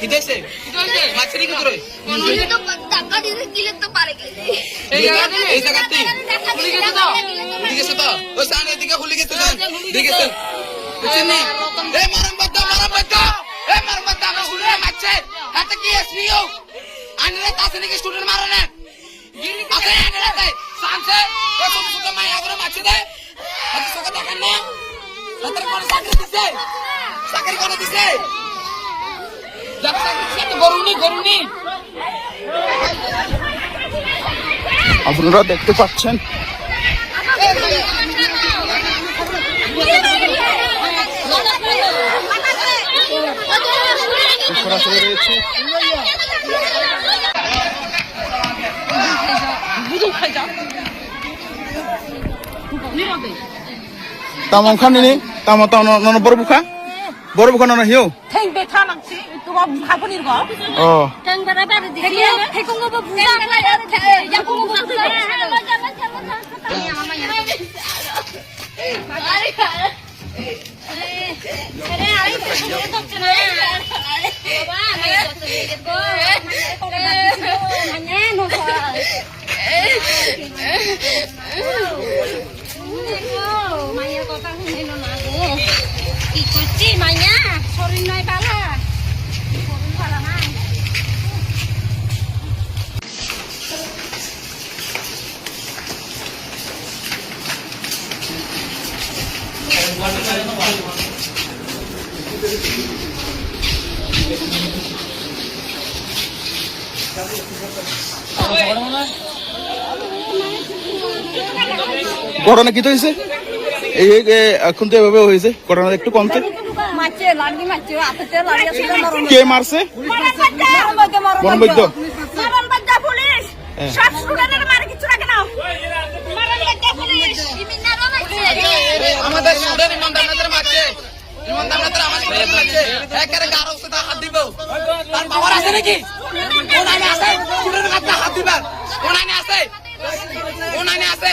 কিদেছে মাছরি কত পারে গেছে এই জায়গাতে এই জায়গাতে খুলে গেছে তো? খুলে গেছে তো? ওই সামনে দিকে খুলে গেছে তো দিকে কি এসনিও আনরে তাছে নাকি স্টুডেন্ট মারে না আছে। আনরে তাই সামছে ওই মায়া করে মারছে দে। না? হাতের কোন চাকরি দিছে। চাকরি কোন দিছে। আপনারা দেখতে পাচ্ছেন? সরাসরি রয়েছে তাম খানি তাম তাম নন বড় বুখা বড় বকনা না হিও ঠেং বে থা নাং চি তোবা ভাবনি গ ও ঠেং বারে বারে দি কে ঠেকুং গো বুজা না ইয়া কুং গো বুজা না মজা মজা মজা মামা ইয়া আরে আরে আরে আরে আরে আরে আরে আরে আরে আরে আরে আরে আরে আরে আরে আরে ঘটনা কি তো হয়েছে? এই এখন তো এভাবে হয়েছে ঘটনা একটু কমতে কে মারছে? পুলিশ। হ্যাঁ। সব স্টুডেন্টের মারে কিছু রাখে না মরণ বাচ্চা পুলিশ ইমিনারও মাইছে আমাদের স্টুডেন্ট ইমানদারদের মারছে ইমানদারদের আমার স্টুডেন্ট মারছে একেবারে গারো সাথে হাত দিব। তার পাওয়ার আছে নাকি? কোন আইনে আছে? স্টুডেন্ট কাছে হাত দিবার। কোন আইনে আছে? কোন আইনে আছে